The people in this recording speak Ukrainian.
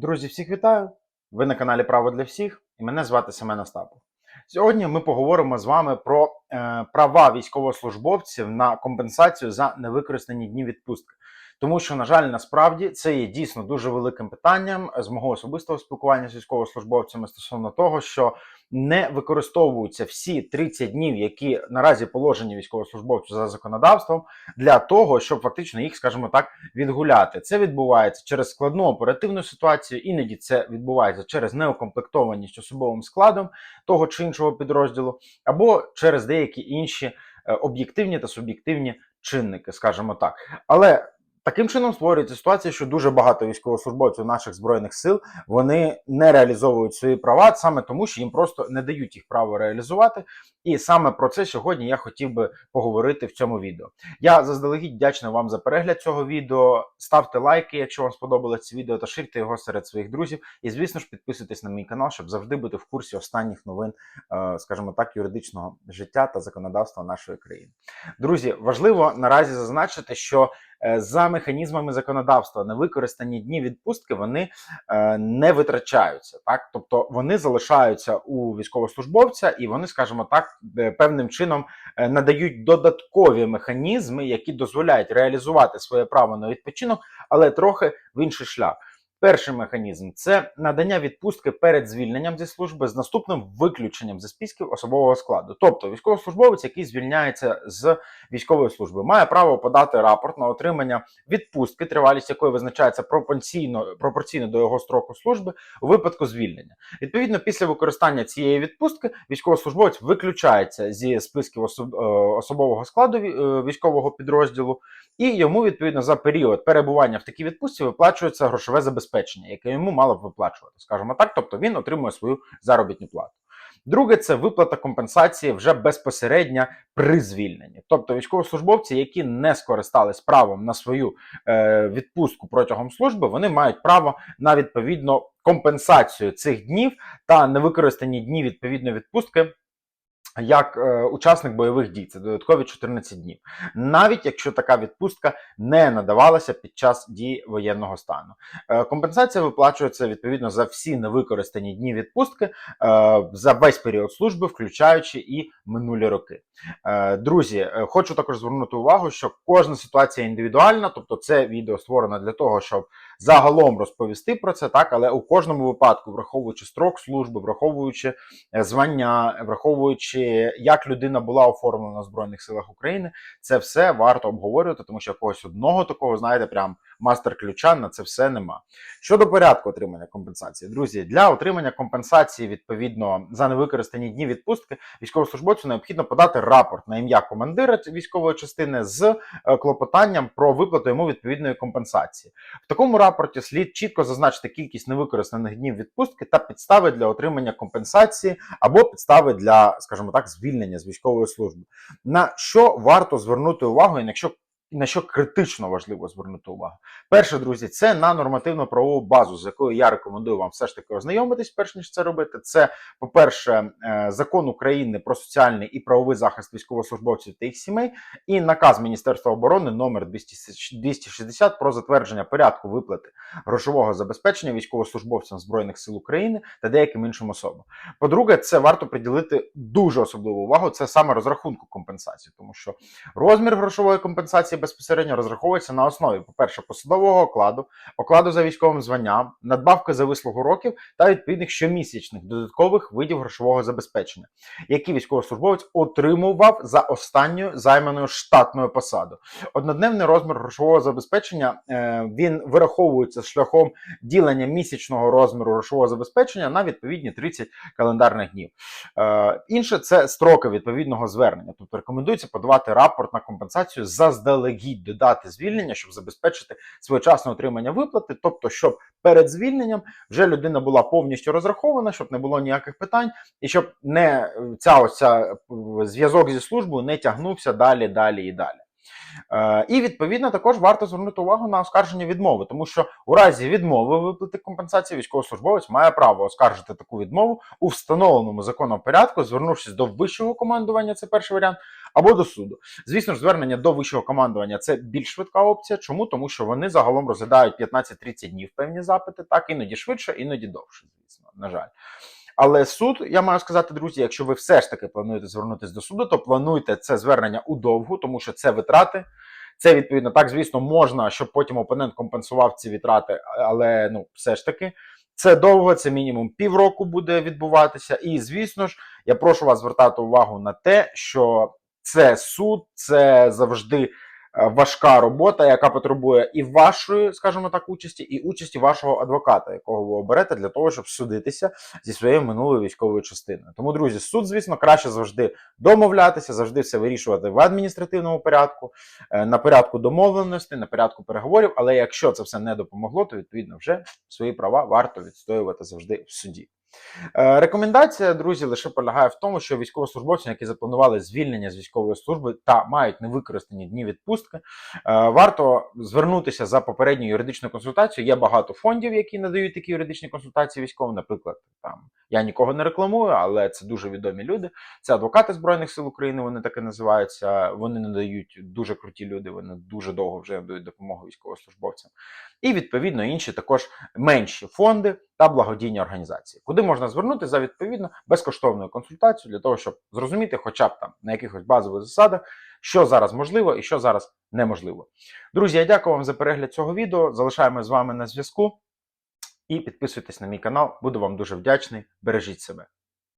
Друзі, всіх вітаю! Ви на каналі Право для всіх і мене звати Семен Остапов. Сьогодні ми поговоримо з вами про е, права військовослужбовців на компенсацію за невикористані дні відпустки. Тому що, на жаль, насправді це є дійсно дуже великим питанням з мого особистого спілкування з військовослужбовцями стосовно того, що не використовуються всі 30 днів, які наразі положені військовослужбовцю за законодавством, для того, щоб фактично їх, скажімо так, відгуляти. Це відбувається через складну оперативну ситуацію, іноді це відбувається через неукомплектованість особовим складом того чи іншого підрозділу, або через деякі інші е, об'єктивні та суб'єктивні чинники, скажімо так. Але Таким чином створюється ситуація, що дуже багато військовослужбовців наших збройних сил вони не реалізовують свої права саме тому, що їм просто не дають їх право реалізувати. І саме про це сьогодні я хотів би поговорити в цьому відео. Я заздалегідь вдячний вам за перегляд цього відео. Ставте лайки, якщо вам сподобалось це відео, та ширте його серед своїх друзів. І звісно ж, підписуйтесь на мій канал, щоб завжди бути в курсі останніх новин, е, скажімо так, юридичного життя та законодавства нашої країни. Друзі, важливо наразі зазначити, що за механізмами законодавства невикористані дні відпустки вони е, не витрачаються, так тобто вони залишаються у військовослужбовця, і вони, скажімо так, е, певним чином е, надають додаткові механізми, які дозволяють реалізувати своє право на відпочинок, але трохи в інший шлях. Перший механізм це надання відпустки перед звільненням зі служби з наступним виключенням зі списків особового складу. Тобто військовослужбовець, який звільняється з військової служби, має право подати рапорт на отримання відпустки, тривалість якої визначається пропорційно пропорційно до його строку служби у випадку звільнення. Відповідно, після використання цієї відпустки військовослужбовець виключається зі списків особ, е, особового складу е, військового підрозділу, і йому відповідно за період перебування в такій відпустці виплачується грошове забезпечення, яке йому мало б виплачувати, скажімо так. Тобто він отримує свою заробітну плату. Друге, це виплата компенсації вже безпосередньо при звільненні. Тобто військовослужбовці, які не скористались правом на свою е, відпустку протягом служби, вони мають право на відповідно компенсацію цих днів та невикористані дні відповідної відпустки. Як е, учасник бойових дій, це додаткові 14 днів, навіть якщо така відпустка не надавалася під час дії воєнного стану. Е, компенсація виплачується відповідно за всі невикористані дні відпустки е, за весь період служби, включаючи і минулі роки. Е, Друзі, е, хочу також звернути увагу, що кожна ситуація індивідуальна, тобто це відео створено для того, щоб загалом розповісти про це, так, але у кожному випадку, враховуючи строк служби, враховуючи е, звання, враховуючи, як людина була оформлена в Збройних силах України, це все варто обговорювати, тому що якогось одного такого, знаєте, прям мастер-ключа на це все нема. Щодо порядку отримання компенсації, друзі, для отримання компенсації відповідно за невикористані дні відпустки військовослужбовцю необхідно подати рапорт на ім'я командира військової частини з е, клопотанням про виплату йому відповідної компенсації. В такому рапорті слід чітко зазначити кількість невикористаних днів відпустки та підстави для отримання компенсації або підстави для, скажімо так, звільнення з військової служби. На що варто звернути увагу, і на що і на що критично важливо звернути увагу. Перше, друзі, це на нормативну правову базу, з якою я рекомендую вам все ж таки ознайомитись, перш ніж це робити. Це, по-перше, е, закон України про соціальний і правовий захист військовослужбовців та їх сімей, і наказ Міністерства оборони номер 200 260 про затвердження порядку виплати грошового забезпечення військовослужбовцям збройних сил України та деяким іншим особам. По-друге, це варто приділити дуже особливу увагу. Це саме розрахунку компенсації, тому що розмір грошової компенсації безпосередньо розраховується на основі, по-перше, посадового окладу, окладу за військовим званням, надбавки за вислугу років та відповідних щомісячних додаткових видів грошового забезпечення, які військовослужбовець отримував за останньою займаною штатною посадою. Однодневний розмір грошового забезпечення е, він вираховується шляхом ділення місячного розміру грошового забезпечення на відповідні 30 календарних днів. Е, інше це строки відповідного звернення. Тобто рекомендується подавати рапорт на компенсацію заздалегідь до дати звільнення, щоб забезпечити своєчасне отримання виплати, тобто, щоб перед звільненням вже людина була повністю розрахована, щоб не було ніяких питань, і щоб не ця ось ця, е, зв'язок зі службою не тягнувся далі, далі і далі. Е, і відповідно також варто звернути увагу на оскарження відмови, тому що у разі відмови виплати компенсації військовослужбовець має право оскаржити таку відмову у встановленому законом порядку, звернувшись до вищого командування, це перший варіант, або до суду. Звісно ж, звернення до вищого командування це більш швидка опція. Чому? Тому що вони загалом розглядають 15-30 днів певні запити, так іноді швидше, іноді довше, звісно, на жаль. Але суд, я маю сказати, друзі, якщо ви все ж таки плануєте звернутися до суду, то плануйте це звернення удовгу, тому що це витрати. Це відповідно так, звісно, можна, щоб потім опонент компенсував ці витрати, але ну все ж таки. Це довго, це мінімум півроку буде відбуватися. І звісно ж, я прошу вас звертати увагу на те, що це суд, це завжди важка робота, яка потребує і вашої, скажімо так, участі, і участі вашого адвоката, якого ви оберете для того, щоб судитися зі своєю минулою військовою частиною. Тому, друзі, суд, звісно, краще завжди домовлятися, завжди все вирішувати в адміністративному порядку, е, на порядку домовленості, на порядку переговорів. Але якщо це все не допомогло, то відповідно вже свої права варто відстоювати завжди в суді. Е, Рекомендація, друзі, лише полягає в тому, що військовослужбовцям, які запланували звільнення з військової служби та мають невикористані дні відпустки, е, варто звернутися за попередньою юридичною консультацією. Є багато фондів, які надають такі юридичні консультації військовим. Наприклад, там я нікого не рекламую, але це дуже відомі люди. Це адвокати збройних сил України. Вони таки називаються. Вони надають дуже круті люди. Вони дуже довго вже надають допомогу військовослужбовцям. І відповідно інші також менші фонди та благодійні організації, куди можна звернути за відповідно безкоштовною консультацією для того, щоб зрозуміти, хоча б там на якихось базових засадах, що зараз можливо і що зараз неможливо. Друзі, я дякую вам за перегляд цього відео. Залишаємо з вами на зв'язку і підписуйтесь на мій канал. Буду вам дуже вдячний. Бережіть себе.